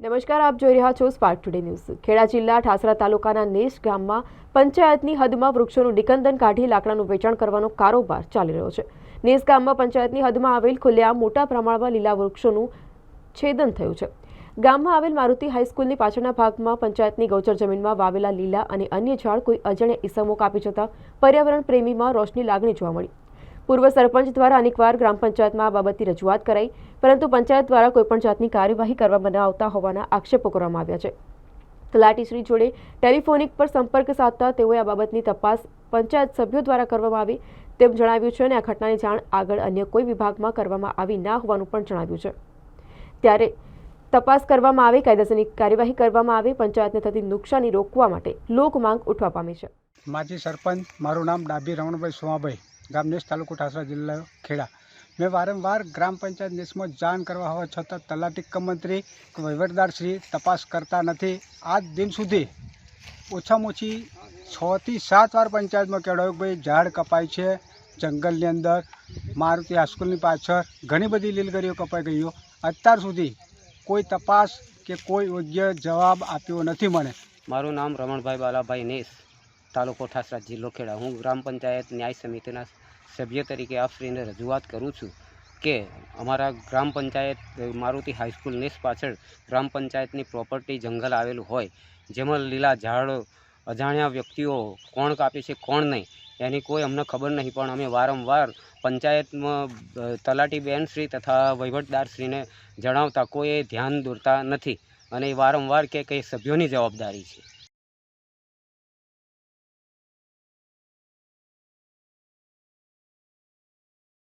નમસ્કાર, આપ જોઈ રહ્યા છો સ્પાર્ક ટુડે ન્યૂઝ ખેડા જિલ્લા ઠાસરા તાલુકાના નેસ ગામમાં પંચાયતની હદમાં વૃક્ષોનું નિકંદન કાઢી લાકડાનું વેચાણ કરવાનો કારોબાર ચાલી રહ્યો છે. નેસ ગામમાં પંચાયતની હદમાં આવેલ ખુલ્લેઆમ મોટા પ્રમાણમાં લીલા વૃક્ષોનું છેદન થયું છે. ગામમાં આવેલ મારુતિ હાઈસ્કૂલની પાછળના ભાગમાં પંચાયતની ગૌચર જમીનમાં વાવેલા લીલા અને અન્ય ઝાડ કોઈ અજાણ્યા ઈસમો કાપી જતા પર્યાવરણ પ્રેમીમાં રોષની લાગણી જોવા મળી. પૂર્વ સરપંચ દ્વારા અનેકવાર ગ્રામ પંચાયતમાં આ બાબતની રજૂઆત કરાઈ, પરંતુ પંચાયત દ્વારા કોઈપણ જાતની કાર્યવાહી કરવામાં ન આવતા હોવાના આક્ષેપો કરવામાં આવ્યા છે. તલાટીશ્રી જોડે ટેલિફોનિક પર સંપર્ક સાધતા તેઓએ આ બાબતની તપાસ પંચાયત સભ્યો દ્વારા કરવામાં આવી તેમ જણાવ્યું છે અને આ ઘટનાની જાણ આગળ અન્ય કોઈ વિભાગમાં કરવામાં આવી ના હોવાનું પણ જણાવ્યું છે. ત્યારે તપાસ કરવામાં આવે, કાયદેસરની કાર્યવાહી કરવામાં આવે, પંચાયતને થતી નુકસાની રોકવા માટે લોક માંગ ઉઠવા પામી છે. માજી સરપંચ, મારું નામ ડાભી રમણભાઈ સોમાભાઈ. ગામ નેસ તાલુકો ઠાસરા જિલ્લા ખેડા. મેં વારંવાર ગ્રામ પંચાયત નેસમાં જાણ કરવા હોવા છતાં તલાટી કમંત્રી વહીવટદારશ્રી તપાસ કરતા નથી. આજ દિન સુધી ઓછામાં ઓછી છથી સાત વાર પંચાયતમાં કહેવાયું ભાઈ ઝાડ કપાય છે. જંગલની અંદર મારુતિ હાઈસ્કૂલની પાછળ ઘણી બધી લીલગરીઓ કપાઈ ગઈઓ. અત્યાર સુધી કોઈ તપાસ કે કોઈ યોગ્ય જવાબ આપ્યો નથી મને. મારું નામ રમણભાઈ બાલાભાઈ નેસ. તાલુકો ઠાસરા જિલ્લો ખેડા. હું ગ્રામ પંચાયત ન્યાય સમિતિના સભ્ય તરીકે આપશ્રીને રજૂઆત કરું છું કે અમારા ગ્રામ પંચાયત, મારુતિ હાઈસ્કૂલ નેસ પાછળ ગ્રામ પંચાયતની પ્રોપર્ટી જંગલ આવેલું હોય, જેમાં લીલા ઝાડ, અજાણ્યા વ્યક્તિઓ કોણ કાપે છે, કોણ નહીં, એની કોઈ અમને ખબર નહીં. પણ અમે વારંવાર પંચાયતમાં તલાટી બેનશ્રી તથા વહીવટદારશ્રીને જણાવતા કોઈ ધ્યાન દોરતા નથી અને વારંવાર કે કંઈ સભ્યોની જવાબદારી છે.